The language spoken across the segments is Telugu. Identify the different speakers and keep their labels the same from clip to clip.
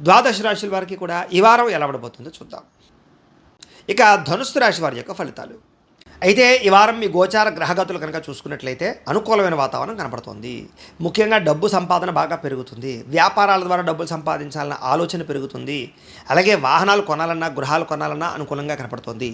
Speaker 1: ద్వాదశ రాశుల వారికి కూడా ఈ వారం ఎలా ఉండబోతుందో చూద్దాం. ఇక ధనుస్సు రాశి వారి యొక్క ఫలితాలు. అయితే ఈ వారం మీ గోచార గ్రహగతులు కనుక చూసుకున్నట్లయితే అనుకూలమైన వాతావరణం కనపడుతుంది ముఖ్యంగా డబ్బు సంపాదన బాగా పెరుగుతుంది. వ్యాపారాల ద్వారా డబ్బులు సంపాదించాలన్న ఆలోచన పెరుగుతుంది. అలాగే వాహనాలు కొనాలన్నా గృహాలు కొనాలన్నా అనుకూలంగా కనపడుతుంది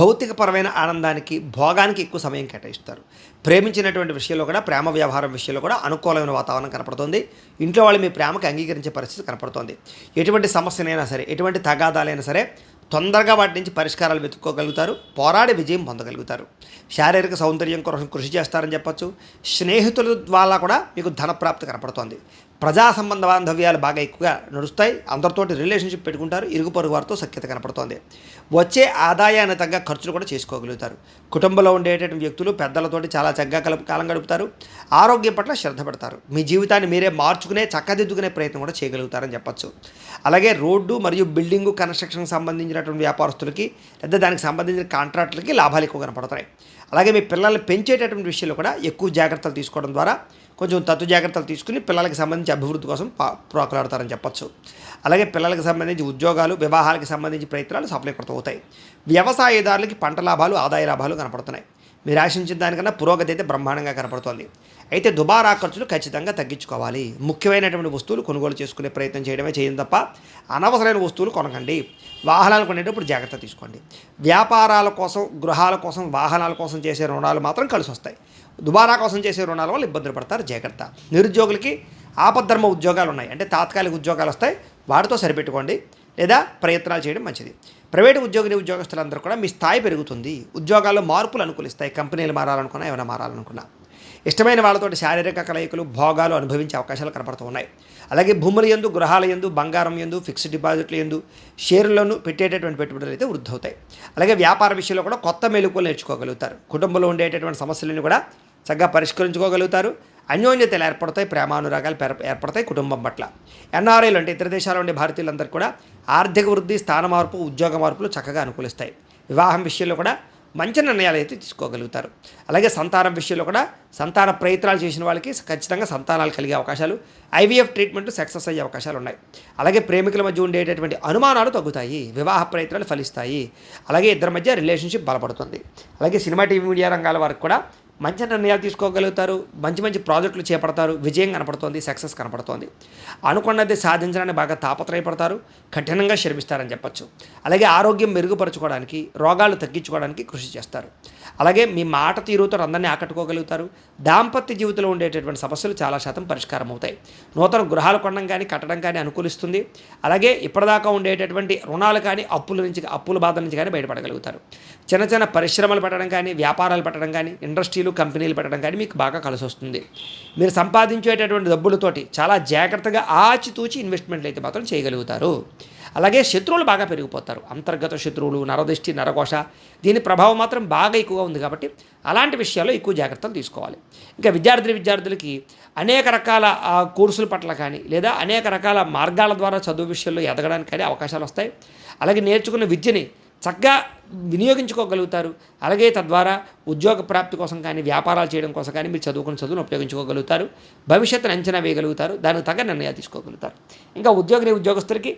Speaker 1: భౌతికపరమైన ఆనందానికి భోగానికి ఎక్కువ సమయం కేటాయిస్తారు. ప్రేమించినటువంటి విషయంలో కూడా ప్రేమ వ్యవహారం విషయంలో కూడా అనుకూలమైన వాతావరణం కనపడుతుంది ఇంట్లో వాళ్ళు మీ ప్రేమకు అంగీకరించే పరిస్థితి కనపడుతుంది ఎటువంటి సమస్యనైనా సరే ఎటువంటి తగాదాలైనా సరే తొందరగా వాటి నుంచి పరిష్కారాలు వెతుక్కోగలుగుతారు పోరాడి విజయం పొందగలుగుతారు. శారీరక సౌందర్యం కోసం కృషి చేస్తారని చెప్పచ్చు. స్నేహితుల ద్వారా కూడా మీకు ధనప్రాప్తి కనపడుతోంది. ప్రజా సంబంధ బాంధవ్యాలు బాగా ఎక్కువగా నడుస్తాయి. అందరితోటి రిలేషన్షిప్ పెట్టుకుంటారు. ఇరుగు పొరుగు వారితో సఖ్యత కనపడుతోంది. వచ్చే ఆదాయాన్ని తగ్గ ఖర్చులు కూడా చేసుకోగలుగుతారు. కుటుంబంలో ఉండేటటువంటి వ్యక్తులు పెద్దలతోటి చాలా చక్కగా కలుపు కాలం గడుపుతారు. ఆరోగ్యం పట్ల శ్రద్ధ పెడతారు. మీ జీవితాన్ని మీరే మార్చుకునే చక్కదిద్దుకునే ప్రయత్నం కూడా చేయగలుగుతారని చెప్పచ్చు. అలాగే రోడ్డు మరియు బిల్డింగు కన్స్ట్రక్షన్కి సంబంధించినటువంటి వ్యాపారస్తులకి లేదా దానికి సంబంధించిన కాంట్రాక్టులకి లాభాలు ఎక్కువ కనపడతాయి అలాగే మీ పిల్లల్ని పెంచేటటువంటి విషయంలో కూడా ఎక్కువ జాగ్రత్తలు తీసుకోవడం ద్వారా కొంచెం తత్తు జాగ్రత్తలు తీసుకుని పిల్లలకి సంబంధించి అభివృద్ధి కోసం ప్రోకలాడతారని చెప్పచ్చు. అలాగే పిల్లలకు సంబంధించి ఉద్యోగాలు వివాహాలకు సంబంధించి ప్రయత్నాలు సఫలీకృతం అవుతాయి. వ్యవసాయదారులకి పంట లాభాలు ఆదాయ లాభాలు కనపడుతున్నాయి. మీరు ఆశించిన దానికన్నా పురోగతి అయితే బ్రహ్మాండంగా కనపడుతోంది. అయితే దుబారా ఖర్చులు ఖచ్చితంగా తగ్గించుకోవాలి. ముఖ్యమైనటువంటి వస్తువులు కొనుగోలు చేసుకునే ప్రయత్నం చేయడమే చేయండి తప్ప అనవసరమైన వస్తువులు కొనకండి. వాహనాలు కొనేటప్పుడు జాగ్రత్త తీసుకోండి. వ్యాపారాల కోసం గృహాల కోసం వాహనాల కోసం చేసే రుణాలు మాత్రం కలిసి వస్తాయి దుబారా కోసం చేసే రుణాల వల్ల ఇబ్బందులు పడతారు జాగ్రత్త. నిరుద్యోగులకి ఆపద్ధర్మ ఉద్యోగాలు ఉన్నాయి అంటే తాత్కాలిక ఉద్యోగాలు వస్తాయి వాటితో సరిపెట్టుకోండి లేదా ప్రయత్నాలు చేయడం మంచిది. ప్రైవేటు ఉద్యోగిని ఉద్యోగస్తులందరూ కూడా మీ స్థాయి పెరుగుతుంది. ఉద్యోగాల్లో మార్పులు అనుకూలిస్తాయి. కంపెనీలు మారాలనుకున్నా ఏమైనా మారాలనుకున్నా. ఇష్టమైన వాళ్ళతోటి శారీరక కలయికలు భోగాలు అనుభవించే అవకాశాలు కనపడుతూ ఉన్నాయి. అలాగే భూముల ఎందు గృహాల ఎందు బంగారం ఎందు ఫిక్స్డ్ డిపాజిట్లు ఎందు షేర్లను పెట్టేటటువంటి పెట్టుబడులు అయితే వృద్ధి అవుతాయి అలాగే వ్యాపార విషయంలో కూడా కొత్త మెలకువలు నేర్చుకోగలుగుతారు. కుటుంబంలో ఉండేటటువంటి సమస్యలను కూడా చక్కగా పరిష్కరించుకోగలుగుతారు. అన్యోన్యతలు ఏర్పడతాయి ప్రేమానురాగాలు ఏర్పడతాయి కుటుంబం పట్ల. ఎన్ఆర్ఐలు అంటే ఇతర దేశాల ఉండే భారతీయులందరూ కూడా ఆర్థిక వృద్ధి స్థాన మార్పు ఉద్యోగ మార్పులు చక్కగా అనుకూలిస్తాయి. వివాహం విషయంలో కూడా మంచి నిర్ణయాలు అయితే తీసుకోగలుగుతారు. అలాగే సంతానం విషయంలో కూడా సంతాన ప్రయత్నాలు చేసిన వాళ్ళకి ఖచ్చితంగా సంతానాలు కలిగే అవకాశాలు ఐవీఎఫ్ ట్రీట్మెంట్ సక్సెస్ అయ్యే అవకాశాలు ఉన్నాయి. అలాగే ప్రేమికుల మధ్య ఉండేటటువంటి అనుమానాలు తగ్గుతాయి వివాహ ప్రయత్నాలు ఫలిస్తాయి. అలాగే ఇద్దరి మధ్య రిలేషన్షిప్ బలపడుతుంది. అలాగే సినిమా టీవీ మీడియా రంగాల వరకు కూడా మంచి నిర్ణయాలు తీసుకోగలుగుతారు మంచి మంచి ప్రాజెక్టులు చేపడతారు విజయం కనపడుతోంది సక్సెస్ కనపడుతోంది. అనుకున్నది సాధించడానికి బాగా తాపత్రయపడతారు కఠినంగా శ్రమిస్తారని చెప్పచ్చు. అలాగే ఆరోగ్యం మెరుగుపరచుకోవడానికి రోగాలు తగ్గించుకోవడానికి కృషి చేస్తారు. అలాగే మీ మాట తీరుతో అందరినీ ఆకట్టుకోగలుగుతారు. దాంపత్య జీవితంలో ఉండేటటువంటి సమస్యలు చాలా శాతం పరిష్కారం అవుతాయి. నూతన గృహాలు కొనడం కానీ కట్టడం కానీ అనుకూలిస్తుంది. అలాగే ఇప్పటిదాకా ఉండేటటువంటి రుణాలు కానీ అప్పుల నుంచి అప్పుల బాధ నుంచి కానీ బయటపడగలుగుతారు. చిన్న చిన్న పరిశ్రమలు పెట్టడం కానీ వ్యాపారాలు పెట్టడం కానీ ఇండస్ట్రీలు కంపెనీలు పెట్టడం కానీ మీకు బాగా కలిసి వస్తుంది. మీరు సంపాదించేటటువంటి డబ్బులతోటి చాలా జాగ్రత్తగా ఆచితూచి ఇన్వెస్ట్మెంట్లు అయితే మాత్రం చేయగలుగుతారు. అలాగే శత్రువులు బాగా పెరిగిపోతారు. అంతర్గత శత్రువులు నరదృష్టి నరకోశ దీని ప్రభావం మాత్రం బాగా ఎక్కువగా ఉంది కాబట్టి అలాంటి విషయాల్లో ఎక్కువ జాగ్రత్తలు తీసుకోవాలి. ఇంకా విద్యార్థి విద్యార్థులకి అనేక రకాల కోర్సుల పట్ల కానీ లేదా అనేక రకాల మార్గాల ద్వారా చదువు విషయంలో ఎదగడానికి కానీ అవకాశాలు వస్తాయి. అలాగే నేర్చుకున్న విద్యని చక్కగా వినియోగించుకోగలుగుతారు. అలాగే తద్వారా ఉద్యోగ ప్రాప్తి కోసం కానీ వ్యాపారాలు చేయడం కోసం కానీ మీరు చదువుకున్న చదువును ఉపయోగించుకోగలుగుతారు. భవిష్యత్తును అంచనా వేయగలుగుతారు. దానికి తగ్గ నిర్ణయాలు తీసుకోగలుగుతారు. ఇంకా ఉద్యోగ ఉద్యోగస్తులకి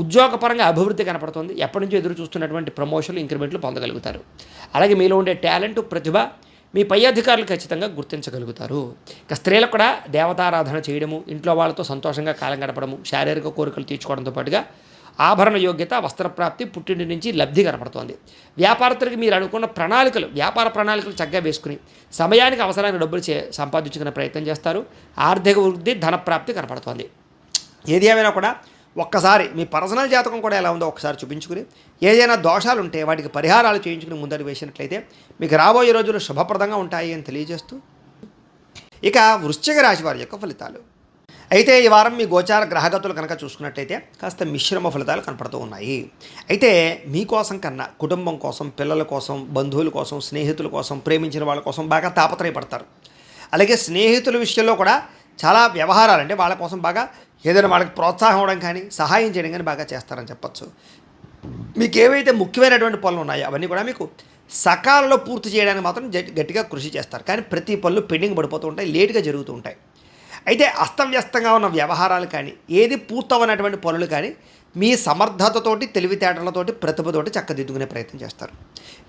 Speaker 1: ఉద్యోగపరంగా అభివృద్ధి కనపడుతుంది. ఎప్పటి నుంచో ఎదురు చూస్తున్నటువంటి ప్రమోషన్లు ఇంక్రిమెంట్లు పొందగలుగుతారు. అలాగే మీలో ఉండే టాలెంట్ ప్రతిభ మీ పై అధికారులు ఖచ్చితంగా గుర్తించగలుగుతారు. ఇక స్త్రీలకు కూడా దేవతారాధన చేయడము ఇంట్లో వాళ్ళతో సంతోషంగా కాలం గడపడము శారీరక కోరికలు తీర్చుకోవడంతో పాటుగా ఆభరణ యోగ్యత వస్త్రప్రాప్తి పుట్టింటి నుంచి లబ్ధి కనపడుతోంది. వ్యాపారస్తులకు మీరు అనుకున్న ప్రణాళికలు వ్యాపార ప్రణాళికలు చక్కగా వేసుకుని సమయానికి అవసరానికి డబ్బులు చే సంపాదించుకునే ప్రయత్నం చేస్తారు. ఆర్థిక వృద్ధి ధనప్రాప్తి కనపడుతోంది. ఏది ఏమైనా కూడా ఒక్కసారి మీ పర్సనల్ జాతకం కూడా ఎలా ఉందో ఒకసారి చూపించుకుని ఏదైనా దోషాలు ఉంటే వాటికి పరిహారాలు చేయించుకుని ముందడు వేసినట్లయితే మీకు రాబోయే రోజులు శుభప్రదంగా ఉంటాయి అని తెలియజేస్తూ ఇక వృశ్చిక రాశి వారి యొక్క ఫలితాలు. అయితే ఈ వారం మీ గోచార గ్రహగతులు కనుక చూసుకున్నట్టయితే కాస్త మిశ్రమ ఫలితాలు కనపడుతూ ఉన్నాయి. అయితే మీకోసం కన్నా కుటుంబం కోసం పిల్లల కోసం బంధువుల కోసం స్నేహితుల కోసం ప్రేమించిన వాళ్ళ కోసం బాగా తాపత్రయపడతారు. అలాగే స్నేహితుల విషయంలో కూడా చాలా వ్యవహారాలు అంటే వాళ్ళ కోసం బాగా ఏదైనా వాళ్ళకి ప్రోత్సాహం అవ్వడం కానీ సహాయం చేయడం కానీ బాగా చేస్తారని చెప్పచ్చు. మీకు ఏవైతే ముఖ్యమైనటువంటి పనులు ఉన్నాయో అవన్నీ కూడా మీకు సకాలంలో పూర్తి చేయడానికి మాత్రం గట్టిగా కృషి చేస్తారు. కానీ ప్రతి పనులు పెండింగ్ పడిపోతూ ఉంటాయి లేట్గా జరుగుతూ ఉంటాయి. అయితే అస్తవ్యస్తంగా ఉన్న వ్యవహారాలు కానీ ఏది పూర్తవనటువంటి పనులు కానీ మీ సమర్థతతోటి తెలివితేటలతోటి ప్రతిభతోటి చక్కదిద్దుకునే ప్రయత్నం చేస్తారు.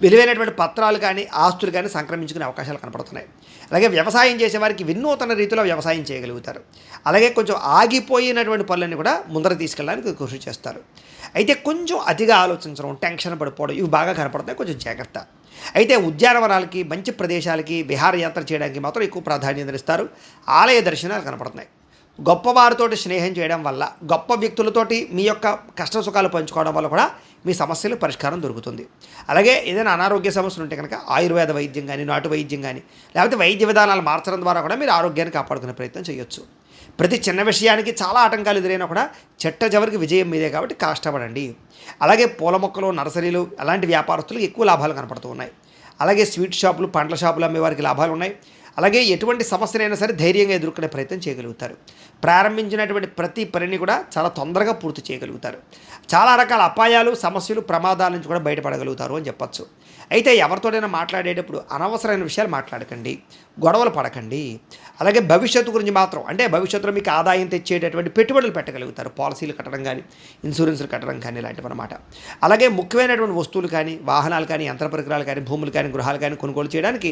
Speaker 1: విలువైనటువంటి పత్రాలు కానీ ఆస్తులు కానీ సంక్రమించుకునే అవకాశాలు కనపడుతున్నాయి. అలాగే వ్యవసాయం చేసే వారికి వినూతన రీతిలో వ్యవసాయం చేయగలుగుతారు. అలాగే కొంచెం ఆగిపోయినటువంటి పనులన్నీ కూడా ముందర తీసుకెళ్ళడానికి కృషి చేస్తారు. అయితే కొంచెం అతిగా ఆలోచించడం టెన్షన్ పడిపోవడం ఇవి బాగా కనపడతాయి కొంచెం జాగ్రత్త. అయితే ఉద్యానవనాలకి మంచి ప్రదేశాలకి విహారయాత్ర చేయడానికి మాత్రం ఎక్కువ ప్రాధాన్యత ఇస్తారు ఆలయ దర్శనాలు కనపడుతున్నాయి. గొప్పవారితోటి స్నేహం చేయడం వల్ల గొప్ప వ్యక్తులతోటి మీ యొక్క కష్ట సుఖాలు పంచుకోవడం వల్ల కూడా మీ సమస్యలు పరిష్కారం దొరుకుతుంది. అలాగే ఏదైనా అనారోగ్య సమస్యలు ఉంటే కనుక ఆయుర్వేద వైద్యం కానీ నాటు వైద్యం కానీ లేకపోతే వైద్య విధానాలు మార్చడం ద్వారా కూడా మీరు ఆరోగ్యాన్ని కాపాడుకునే ప్రయత్నం చేయొచ్చు. ప్రతి చిన్న విషయానికి చాలా ఆటంకాలు ఎదురైనా కూడా చెట్ట చివరికి విజయం మీదే కాబట్టి కష్టపడండి. అలాగే పూల మొక్కలు నర్సరీలు అలాంటి వ్యాపారస్తులకు ఎక్కువ లాభాలు కనపడుతూ ఉన్నాయి. అలాగే స్వీట్ షాపులు పండ్ల షాపులు అమ్మే వారికి లాభాలు ఉన్నాయి. అలాగే ఎటువంటి సమస్యనైనా సరే ధైర్యంగా ఎదుర్కొనే ప్రయత్నం చేయగలుగుతారు. ప్రారంభించినటువంటి ప్రతి పనిని కూడా చాలా తొందరగా పూర్తి చేయగలుగుతారు. చాలా రకాల అపాయాలు సమస్యలు ప్రమాదాల నుంచి కూడా బయటపడగలుగుతారు అని చెప్పచ్చు. అయితే ఎవరితోనైనా మాట్లాడేటప్పుడు అనవసరమైన విషయాలు మాట్లాడకండి. గొడవలు పడకండి. అలాగే భవిష్యత్తు గురించి మాత్రం అంటే భవిష్యత్తులో మీకు ఆదాయం తెచ్చేటటువంటి పెట్టుబడులు పెట్టగలుగుతారు. పాలసీలు కట్టడం కానీ ఇన్సూరెన్స్లు కట్టడం కానీ ఇలాంటివి అనమాట అలాగే ముఖ్యమైనటువంటి వస్తువులు కానీ వాహనాలు కానీ యంత్ర పరికరాలు కానీ భూములు కానీ గృహాలు కానీ కొనుగోలు చేయడానికి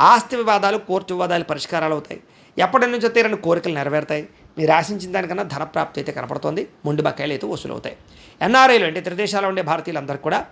Speaker 1: ఆస్తి వివాదాలు కోర్టు వివాదాలు పరిష్కారాలు అవుతాయి. ఎప్పటి నుంచో తీరని కోరికలు నెరవేరుతాయి. మీరు ఆశించిన దానికన్నా ధనప్రాప్తి అయితే కనపడుతోంది. ముండి బకాయిలు అయితే వసూలు అవుతాయి ఎన్ఆర్ఐలు అంటే త్రిదేశాల్లో ఉండే భారతీయులందరూ కూడా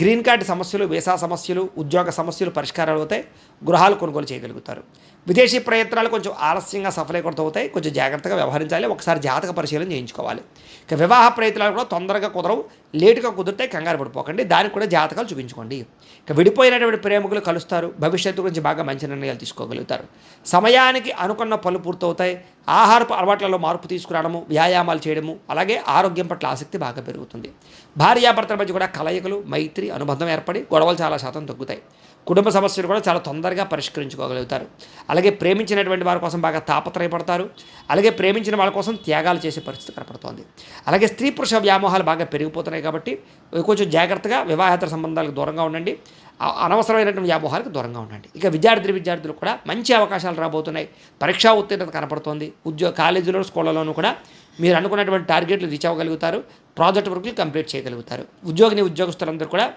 Speaker 1: గ్రీన్ కార్డు సమస్యలు వీసా సమస్యలు ఉద్యోగ సమస్యలు పరిష్కారాలు అవుతాయి. గృహాలు కొనుగోలు చేయగలుగుతారు. విదేశీ ప్రయత్నాలు కొంచెం ఆలస్యంగా సఫలీకృతం అవుతాయి. కొంచెం జాగ్రత్తగా వ్యవహరించాలి. ఒకసారి జాతక పరిశీలన చేయించుకోవాలి. ఇక వివాహ ప్రయత్నాలు కూడా తొందరగా కుదరవు. లేటుగా కుదిరితే కంగారు పడిపోకండి. దానికి కూడా జాతకాలు చూపించుకోండి. విడిపోయినటువంటి ప్రేమికులు కలుస్తారు. భవిష్యత్తు గురించి బాగా మంచి నిర్ణయాలు తీసుకోగలుగుతారు. సమయానికి అనుకున్న పనులు పూర్తవుతాయి. ఆహారపు అలవాట్లలో మార్పు తీసుకురావడము వ్యాయామాలు చేయడము అలాగే ఆరోగ్యం పట్ల ఆసక్తి బాగా పెరుగుతుంది. భార్యాభర్తల మధ్య కూడా కలయికలు మైత్రి అనుబంధం ఏర్పడి గొడవలు చాలా శాతం తగ్గుతాయి. కుటుంబ సమస్యలు కూడా చాలా తొందరగా పరిష్కరించుకోగలుగుతారు. అలాగే ప్రేమించినటువంటి వారి కోసం బాగా తాపత్రయపడతారు. అలాగే ప్రేమించిన వాళ్ళ కోసం త్యాగాలు చేసే పరిస్థితి కనపడుతోంది. అలాగే స్త్రీ పురుష వ్యామోహాలు బాగా పెరిగిపోతున్నాయి కాబట్టి కొంచెం జాగ్రత్తగా వివాహేతర సంబంధాలకు దూరంగా ఉండండి. అనవసరమైనటువంటి వ్యామోహాలకు దూరంగా ఉండండి. ఇక విద్యార్థి విద్యార్థులు కూడా మంచి అవకాశాలు రాబోతున్నాయి. పరీక్షా ఉత్తీర్ణత కనపడుతోంది. ఉద్యోగ కాలేజీలో స్కూళ్ళలోనూ కూడా మీరు అనుకున్నటువంటి టార్గెట్లు రీచ్ అవ్వగలుగుతారు. ప్రాజెక్ట్ వర్క్లు కంప్లీట్ చేయగలుగుతారు. ఉద్యోగిని ఉద్యోగస్తులందరూ కూడా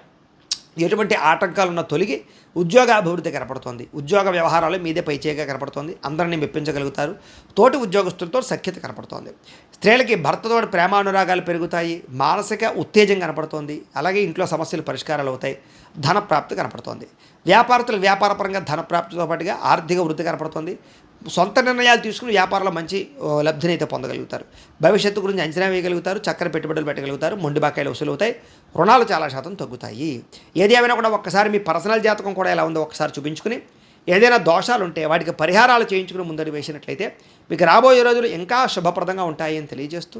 Speaker 1: ఎటువంటి ఆటంకాలు ఉన్న తొలగి ఉద్యోగ అభివృద్ధి కనపడుతోంది. ఉద్యోగ వ్యవహారాలు మీదే పైచేయగా కనపడుతోంది. అందరినీ మెప్పించగలుగుతారు. తోటి ఉద్యోగస్తులతో సఖ్యత కనపడుతోంది. స్త్రీలకి భర్తతో ప్రేమానురాగాలు పెరుగుతాయి. మానసిక ఉత్తేజం కనపడుతోంది. అలాగే ఇంట్లో సమస్యలు పరిష్కారాలు అవుతాయి. ధన ప్రాప్తి కనపడుతోంది. వ్యాపారస్తులు వ్యాపారపరంగా ధన ప్రాప్తితో పాటుగా ఆర్థిక వృద్ధి కనపడుతోంది. సొంత నిర్ణయాలు తీసుకుని వ్యాపారంలో మంచి ఓ, లబ్ధిని అయితే పొందగలుగుతారు. భవిష్యత్తు గురించి అంచనా వేయగలుగుతారు చక్కని పెట్టుబడులు పెట్టగలుగుతారు మొండి బాకాయలు వసూలు అవుతాయి రుణాలు చాలా శాతం తగ్గుతాయి. ఏది ఏమైనా కూడా ఒక్కసారి మీ పర్సనల్ జాతకం కూడా ఎలా ఉందో ఒకసారి చూపించుకుని ఏదైనా దోషాలు ఉంటే వాటికి పరిహారాలు చేయించుకుని ముందడి వేసినట్లయితే మీకు రాబోయే రోజులు ఇంకా శుభప్రదంగా ఉంటాయి అని తెలియజేస్తూ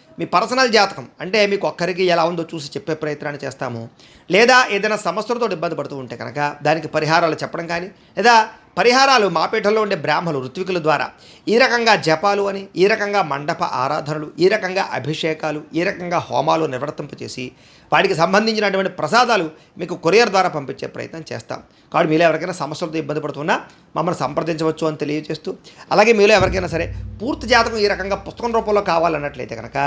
Speaker 1: మీ పర్సనల్ జాతకం. అంటే మీకు ఒక్కరికి ఎలా ఉందో చూసి చెప్పే ప్రయత్నాన్ని చేస్తాము. లేదా ఏదైనా సమస్యలతో ఇబ్బంది పడుతూ ఉంటే కనుక దానికి పరిహారాలు చెప్పడం కానీ లేదా పరిహారాలు మాపేటలో ఉండే బ్రాహ్మలు ఋత్వికుల ద్వారా. ఈ రకంగా జపాలు అని ఈ రకంగా మండప ఆరాధనలు ఈ రకంగా అభిషేకాలు ఈ రకంగా హోమాలు నిర్వర్తింపచేసి వాటికి సంబంధించినటువంటి ప్రసాదాలు మీకు కొరియర్ ద్వారా పంపించే ప్రయత్నం చేస్తాం. కాబట్టి మీలో ఎవరికైనా సమస్యలతో ఇబ్బంది పడుతున్నా మమ్మల్ని సంప్రదించవచ్చు అని తెలియజేస్తూ అలాగే మీలో ఎవరికైనా సరే పూర్తి జాతకం ఈ రకంగా పుస్తకం రూపంలో కావాలన్నట్లయితే కనుక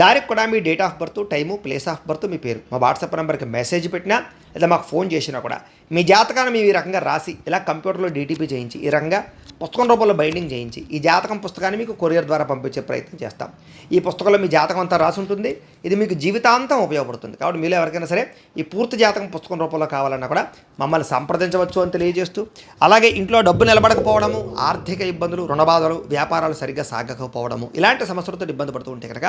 Speaker 1: దానికి కూడా మీ date of birth time place of birth మీ పేరు. మా వాట్సాప్ నెంబర్కి మెసేజ్ పెట్టినా లేదా మాకు ఫోన్ చేసినా కూడా మీ జాతకాన్ని మేము ఈ రకంగా రాసి ఇలా కంప్యూటర్లో డీటీపీ చేయించి ఈ రకంగా పుస్తకం రూపంలో బైండింగ్ చేయించి ఈ జాతకం పుస్తకాన్ని మీకు కొరియర్ ద్వారా పంపించే ప్రయత్నం చేస్తాం. ఈ పుస్తకంలో మీ జాతకం అంతా రాసి ఉంటుంది. ఇది మీకు జీవితాంతం ఉపయోగపడుతుంది. కాబట్టి మీలో ఎవరికైనా సరే ఈ పూర్తి జాతకం పుస్తకం రూపంలో కావాలన్నా కూడా మమ్మల్ని సంప్రదించవచ్చు అని తెలియజేస్తూ అలాగే ఇంట్లో డబ్బు నిలబడకపోవడము ఆర్థిక ఇబ్బందులు రుణబాధలు వ్యాపారాలు సరిగ్గా సాగకపోవడము ఇలాంటి సమస్యలతో ఇబ్బంది పడుతూ ఉంటే కనుక